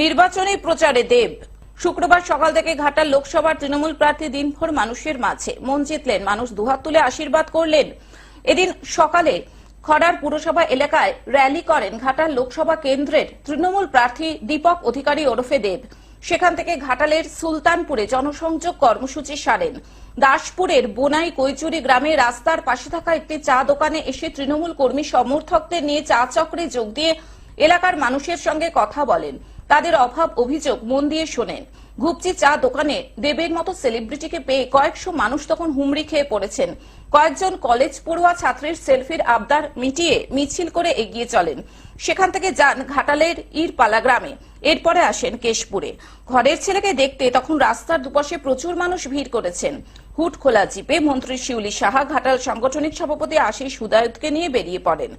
নির্বাচনী প্রচারে দেব। শুক্রবার সকাল থেকে ঘাটাল লোকসভার তৃণমূল প্রার্থী দিনভর মানুষের মাঝে। মন জিতলেন, মানুষ দুহাত তুলে আশীর্বাদ করলেন। এদিন সকালে খড়ার পুরসভা এলাকায় র্যালি করেন ঘাটাল লোকসভা কেন্দ্রের তৃণমূল প্রার্থী দীপক অধিকারী ওরফে দেব। সেখান থেকে ঘাটালের সুলতানপুরে জনসংযোগ কর্মসূচি সারেন। দাসপুরের বোনাই কৈচুরি গ্রামে রাস্তার পাশে থাকা একটি চা দোকানে এসে তৃণমূল কর্মী সমর্থকদের নিয়ে চা চক্রে যোগ দিয়ে এলাকার মানুষের সঙ্গে কথা বলেন। তাদের অভাব অভিযোগ মন দিয়ে শোনেন। ঘুপচি চা দোকানে দেবের মতো সেলিব্রিটিকে পেয়ে কয়েকশো মানুষ তখন হুমড়ি খেয়ে পড়েছেন। কয়েকজন কলেজ পড়ুয়া ছাত্রীর সেলফির আবদার মিটিয়ে মিছিল করে এগিয়ে চলেন। সেখান থেকে যান ঘাটালের ইরপালা গ্রামে। এরপরে আসেন কেশপুরে। ঘরের ছেলেকে দেখতে তখন রাস্তার দুপাশে প্রচুর মানুষ ভিড় করেছেন। হুট খোলা জিপে মন্ত্রী শিউলি সাহা, ঘাটাল সাংগঠনিক সভাপতি আশিস হুদায়তকে নিয়ে বেরিয়ে পড়েন।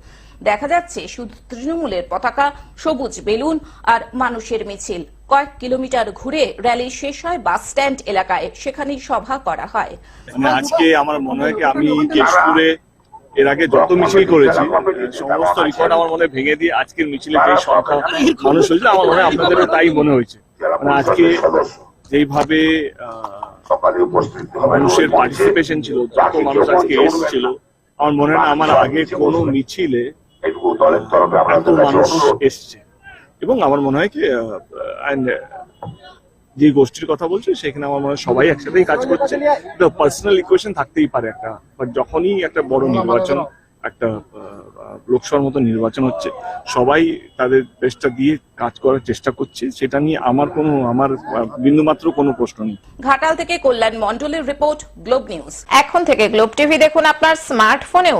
দেখা যাচ্ছে, শুধু তৃণমূলের পতাকা, সবুজ বেলুন আর মানুষের মিছিল। কয়েক কিলোমিটার ঘুরে র্যালি শেষ হয় বাস স্ট্যান্ড এলাকায়। সেখানেই সভা করা হয়। মানে আজকে আমার মনে হয় কি আমি কেশপুরে এর আগে যত মিছিল করেছি সমস্ত রেকর্ড আমার মনে ভেঙে দিয়ে আজকের মিছিলে যে সংখ্যা মানুষ হয়েছে আমার মনে হয় আপনাদেরও তাই মনে হয়েছে। মানে আজকে যেইভাবে আহ, সকালে উপস্থিত মানুষের পার্টিসিপেশন ছিল যত মানুষ আজকে এসেছিল আমার মনে হয় আমার আগে কোনো মিছিলে এটুকু দলের তরফে এত মানুষ এসছে। এবং আমার মনে হয় কি যে গোষ্ঠীর কথা বলছে, সেখানে আমার মনে হয় সবাই একসাথেই কাজ করছে। পার্সোনাল ইকুয়েশন থাকতেই পারে একটা বাট যখনই একটা বড় নির্বাচন, একটা লোকসভার মতো নির্বাচন হচ্ছে, সবাই তাদের বেস্টটা দিয়ে কাজ করার চেষ্টা করছে, সেটা নিয়ে আমার কোনো, আমার বিন্দুমাত্র কোনো প্রশ্ন নেই। ঘাটাল থেকে কল্যাণ মন্ডলের রিপোর্ট, গ্লোব নিউজ। এখন থেকে গ্লোব টিভি দেখুন আপনার স্মার্টফোনেও।